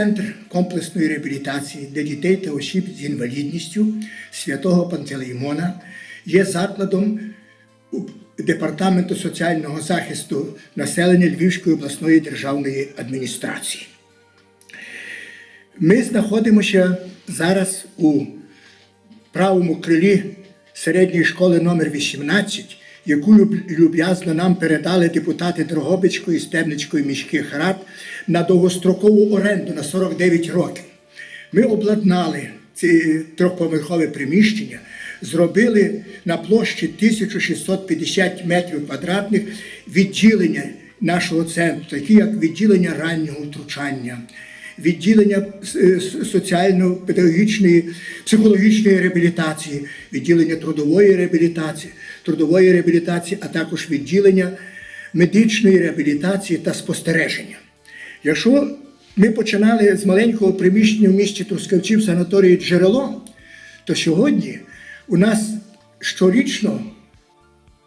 центр комплексної реабілітації для дітей та осіб з інвалідністю святого Пантелеймона є закладом Департаменту соціального захисту населення Львівської обласної державної адміністрації. Ми знаходимося зараз у правому крилі середньої школи номер 18, яку люб'язно нам передали депутати Дрогобицької Стебницької міських рад на довгострокову оренду на 49 років. Ми обладнали ці трьохповерхове приміщення, зробили на площі 1650 метрів квадратних відділення нашого центру, такі як відділення раннього втручання, відділення соціально-педагогічної, психологічної реабілітації, відділення трудової реабілітації, трудової реабілітації, а також відділення медичної реабілітації та спостереження. Якщо ми починали з маленького приміщення в місті Трускавці в санаторії Джерело, то сьогодні у нас щорічно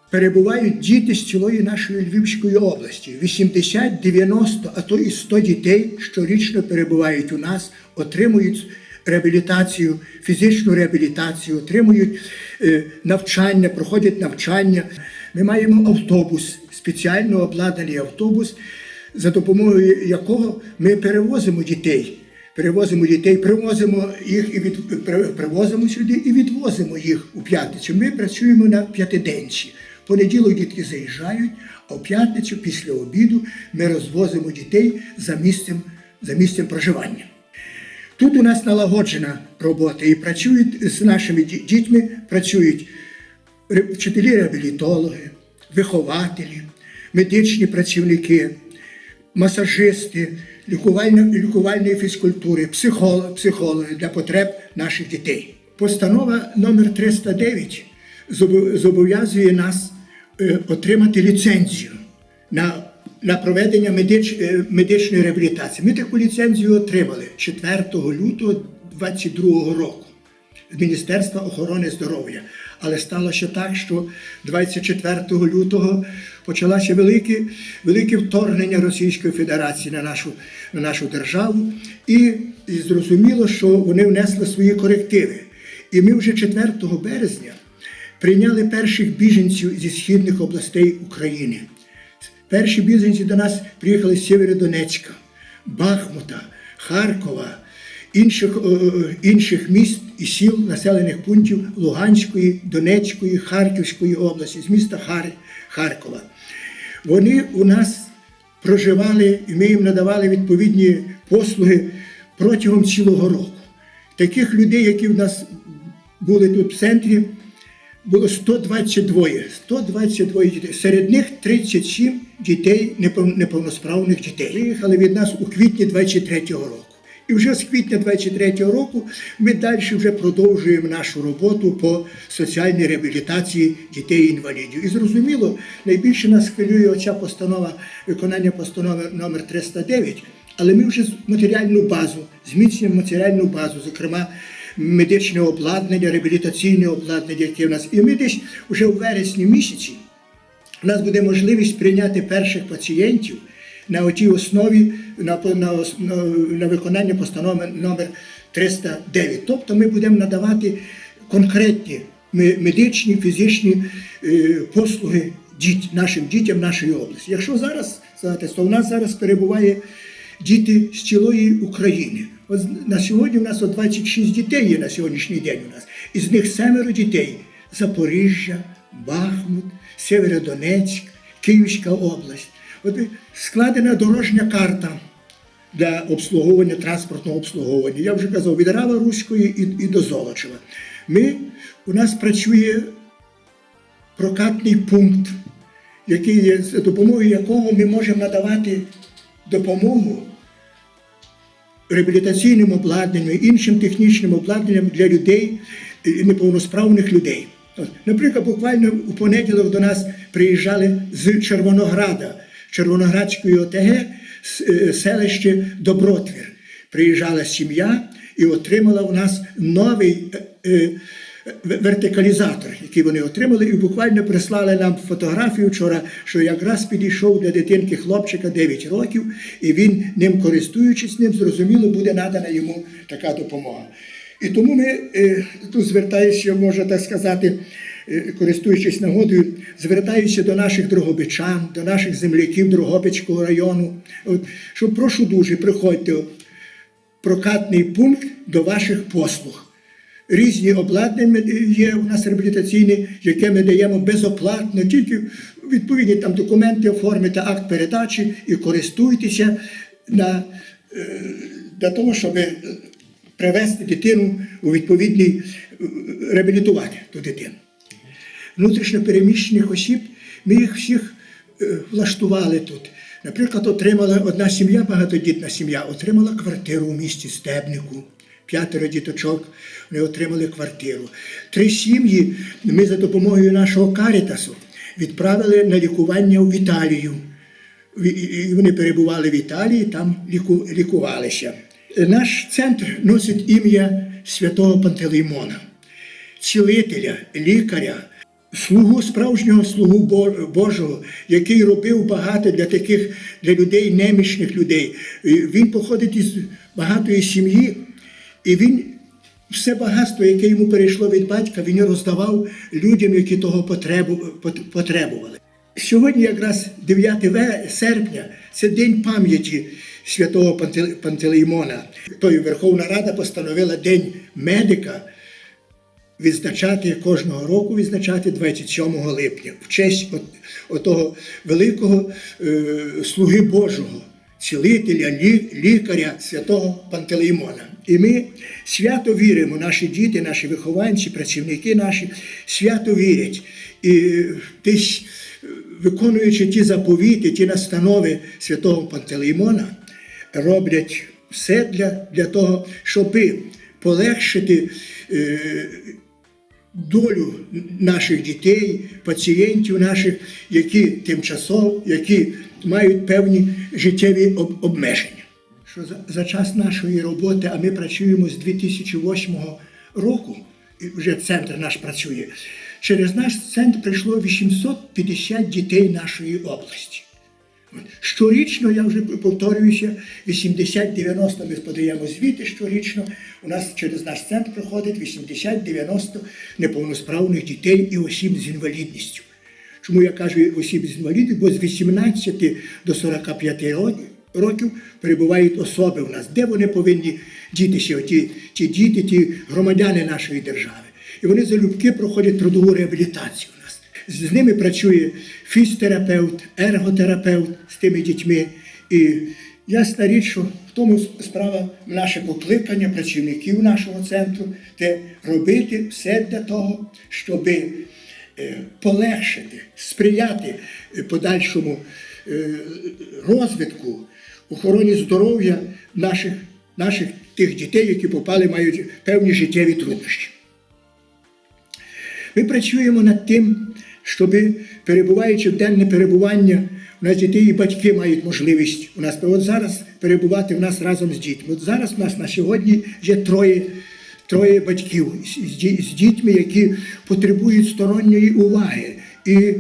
перебувають діти з цілої нашої Львівської області. 80, 90, а то і 100 дітей щорічно перебувають у нас, отримують реабілітацію, фізичну реабілітацію, отримують е, навчання, проходять навчання. Ми маємо автобус, спеціально обладнаний автобус, за допомогою якого ми перевозимо дітей. Перевозимо дітей, привозимо їх і від привозимо сюди і відвозимо їх у п'ятницю. Ми працюємо на п'ятиденці. Понеділок дітки заїжджають, а в п'ятницю після обіду ми розвозимо дітей за місцем, за місцем проживання. Тут у нас налагоджена робота і працюють з нашими дітьми, працюють ре- вчителі-реабілітологи, вихователі, медичні працівники, масажисти, лікувальна- лікувальної фізкультури, психологи, психологи для потреб наших дітей. Постанова номер 309 зобов'язує нас е, отримати ліцензію на, на проведення медич, е, медичної реабілітації. Ми таку ліцензію отримали 4 лютого 2022 року з Міністерства охорони здоров'я. Але сталося так, що 24 лютого почалося велике, велике вторгнення Російської Федерації на нашу, на нашу державу, і, і зрозуміло, що вони внесли свої корективи. І ми вже 4 березня прийняли перших біженців зі східних областей України. Перші біженці до нас приїхали з Сєвєродонецька, Бахмута, Харкова, інших, е, е, інших міст і сіл, населених пунктів Луганської, Донецької, Харківської області, з міста Хар... Харкова. Вони у нас проживали і ми їм надавали відповідні послуги протягом цілого року. Таких людей, які в нас були тут в центрі, було 122. 122 дітей. Серед них 37 дітей, непов- неповносправних дітей. Приїхали від нас у квітні 23-го року. І вже з квітня 23-го року ми далі вже продовжуємо нашу роботу по соціальній реабілітації дітей-інвалідів. І зрозуміло, найбільше нас хвилює оця постанова, виконання постанови номер 309, але ми вже матеріальну базу, зміцнюємо матеріальну базу, зокрема медичне обладнання, реабілітаційне обладнання, яке в нас. І ми десь вже у вересні місяці у нас буде можливість прийняти перших пацієнтів на отій основі на, на, на, на виконання постанови номер 309. Тобто ми будемо надавати конкретні медичні, фізичні е, послуги діт, нашим дітям нашої області. Якщо зараз сказати, то у нас зараз перебуває діти з цілої України. От на сьогодні у нас от 26 дітей є на сьогоднішній день у нас. Із них семеро дітей Запоріжжя, Бахмут, Сєвєродонецьк, Київська область. От складена дорожня карта для обслуговування, транспортного обслуговування. Я вже казав, від Рава Руської і, і до Золочева. Ми, у нас працює прокатний пункт, який є, за допомогою якого ми можемо надавати допомогу реабілітаційним обладнанням, іншим технічним обладнанням для людей, е, неповносправних людей. Наприклад, буквально у понеділок до нас приїжджали з Червонограда, Червоноградської ОТГ, е, селище Добротвір. Приїжджала сім'я і отримала в нас новий е, вертикалізатор, який вони отримали, і буквально прислали нам фотографію вчора, що якраз підійшов для дитинки хлопчика 9 років, і він ним користуючись ним, зрозуміло, буде надана йому така допомога. І тому ми е, тут звертаюся, можна так сказати, е, користуючись нагодою, звертаюся до наших дрогобичан, до наших земляків Дрогобицького району. Що прошу дуже, приходьте прокатний пункт до ваших послуг. Різні обладнання є у нас реабілітаційні, яке ми даємо безоплатно, тільки відповідні там документи оформити, акт передачі і користуйтеся на, е, для того, щоб привести дитину у відповідний е, реабілітувати ту дитину. Внутрішньо переміщених осіб ми їх всіх е, влаштували тут. Наприклад, отримала одна сім'я, багатодітна сім'я, отримала квартиру у місті Стебнику. П'ятеро діточок вони отримали квартиру. Три сім'ї ми за допомогою нашого карітасу відправили на лікування в Італію. І- Вони перебували в Італії, там ліку, лікувалися. Наш центр носить ім'я святого Пантелеймона, цілителя, лікаря, слугу справжнього слугу Божого, який робив багато для таких для людей, немічних людей. Він походить із багатої сім'ї, і він все багатство, яке йому перейшло від батька, він роздавав людям, які того потребу, потребували. Сьогодні, якраз 9 серпня, це день пам'яті святого Пантелеймона. Тою Верховна Рада постановила День медика відзначати кожного року, відзначати 27 липня, в честь от, отого великого е, слуги Божого, цілителя, лікаря святого Пантелеймона. І ми свято віримо, наші діти, наші вихованці, працівники наші свято вірять. І десь е, виконуючи ті заповіти, ті настанови святого Пантелеймона, роблять все для, для того, щоби полегшити. е, долю наших дітей, пацієнтів наших, які тимчасово, які мають певні життєві обмеження. Що за, час нашої роботи, а ми працюємо з 2008 року, і вже центр наш працює. Через наш центр прийшло 850 дітей нашої області. Щорічно, я вже повторююся, 80-90 ми подаємо звіти щорічно. У нас через наш центр проходить 80-90 неповносправних дітей і осіб з інвалідністю. Чому я кажу осіб з інвалідністю? Бо з 18 до 45 років, перебувають особи у нас, де вони повинні дітися, ті, ті діти, ті громадяни нашої держави. І вони залюбки проходять трудову реабілітацію у нас. З ними працює фізтерапевт, ерготерапевт з тими дітьми. І ясна річ, що в тому справа наше покликання працівників нашого центру те робити все для того, щоби полегшити, сприяти е, подальшому е, розвитку, охороні здоров'я наших, наших тих дітей, які попали, мають певні життєві труднощі. Ми працюємо над тим, щоб перебуваючи в денне перебування, у нас дітей і батьки мають можливість у нас от зараз перебувати в нас разом з дітьми. От зараз у нас на сьогодні є троє, троє батьків з, з ді- з дітьми, які потребують сторонньої уваги, і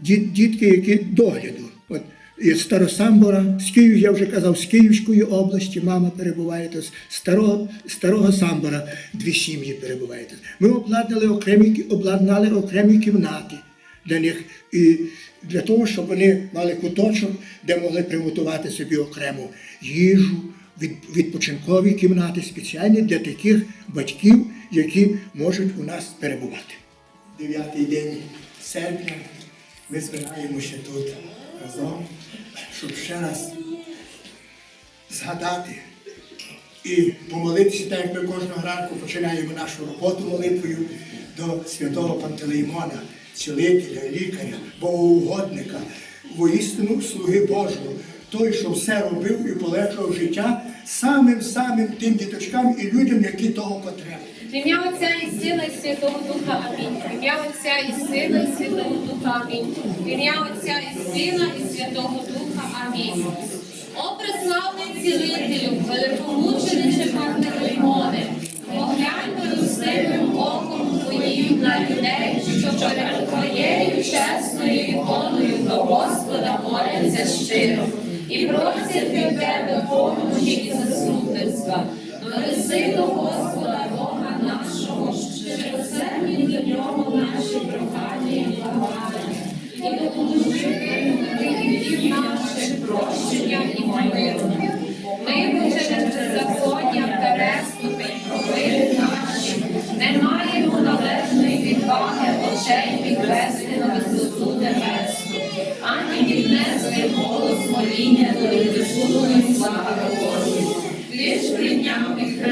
дітки, які догляду. От і Старосамбора, з Київ, я вже казав, з Київської області мама перебуває тут, з старого, старого Самбора дві сім'ї перебувають. Ми обладнали окремі, обладнали окремі кімнати для них і для того, щоб вони мали куточок, де могли приготувати собі окрему їжу, відпочинкові кімнати спеціальні для таких батьків, які можуть у нас перебувати. Дев'ятий день серпня ми збираємося тут разом, щоб ще раз згадати і помолитися, так як ми кожного ранку починаємо нашу роботу молитвою до святого Пантелеймона, цілителя, лікаря, богоугодника, воістину слуги Божого, той, що все робив і полегшував життя самим-самим тим діточкам і людям, які того потреби. Ім'я Отця і Сина, і Святого Духа, Амінь. Ім'я Отця і Сина, і Святого Духа, Амінь. Ім'я Отця і Сина, і Святого Духа, Амінь. О, преславний цілителю, великомучениче Пантелеймоне, поглянь милостивим оком твоїм на людей, що перед твоєю чесною іконою до Господа моляться щиро і просять тебе допомочі і заступництва, донеси до Господа Бога нашого, що серні до нього наші прохання і благання, і допоможи віків наших прощення і миру. Ми вижили беззаконня та переступи, провини наші, не маємо належної відваги очей підвести на висоту тебе ані віднести голос моління до невисутої слави Божої. Ти ж прийняв від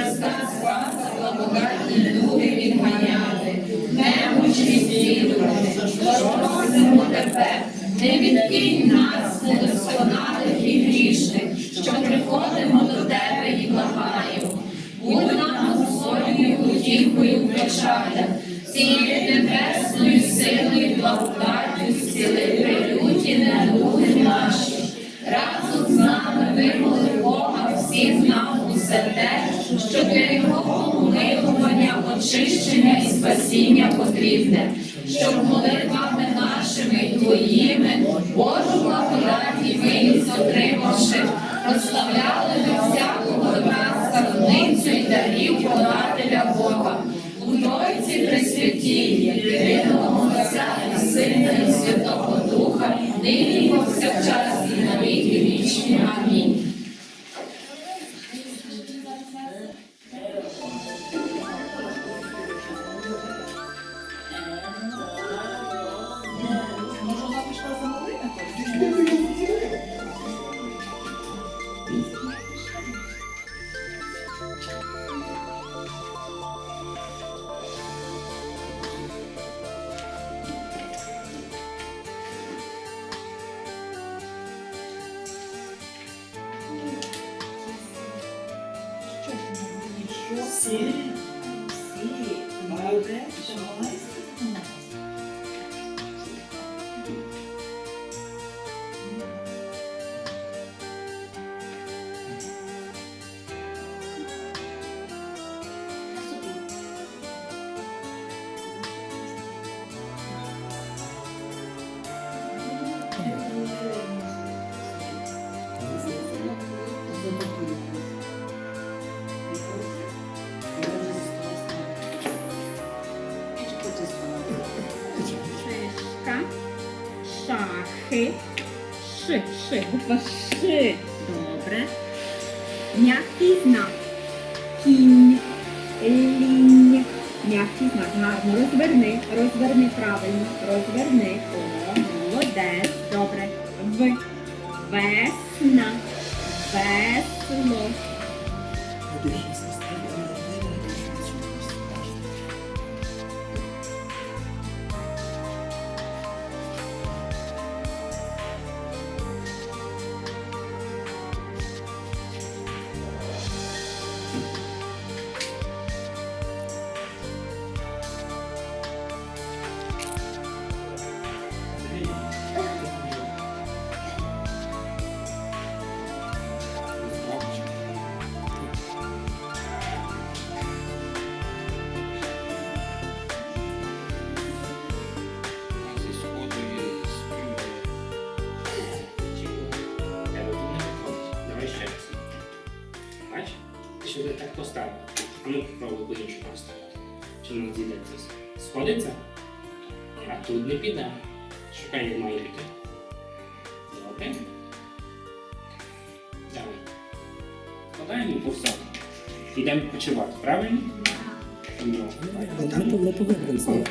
потрібне, щоб молитвами нашими твоїми Божу благодать і милість отримавши, прославляли до всякого добра скарбницю і дарів подателя Бога. У Тройці Пресвятій, єдиного Отця і Сина і Святого Духа, нині повсякчас шахи, ши, ши, буква ши. Добре. М'який знак. Кінь, лінь. М'який знак. Гарно. Розверни, розверни правильно. Розверни. О, молодець. Добре. В. Весна. Весло. Чи не? Сходиться? А тут не піде. Шукай, як має піти. Добре. Давай. Складаємо і всьому. Йдемо відпочивати, правильно? Ну. так. то ми повинні.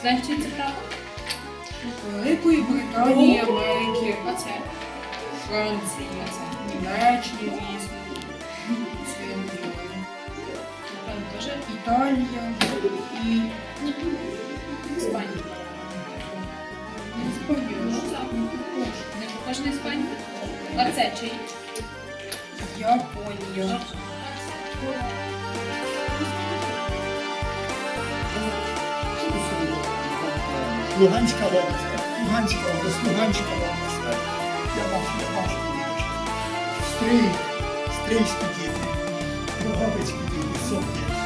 Знаєш, чи це правда? Великої Британії, Америки, Оце. Франції, Німеччини, звісно. Це я не знаю. Напевно, теж Італія і Іспанія. Іспанія. Ну, так. Не похоже на Іспанію? А це чий? Японія. Луганська область. Луганська область, Луганська область. Я бачу, я бачу. Стрий, стрийські діти, Дрогобицькі діти, сотні.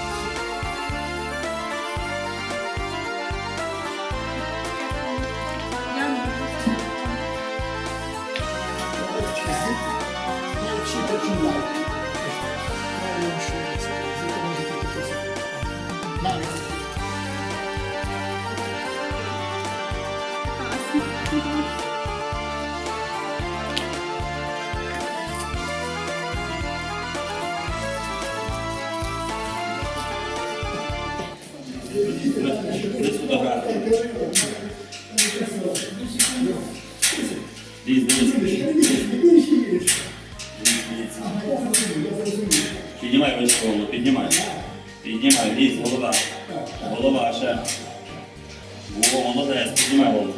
Піднімай вище голову, піднімай. Піднімай, лізь, голова. Голова ще. Во, молодець, піднімай голову.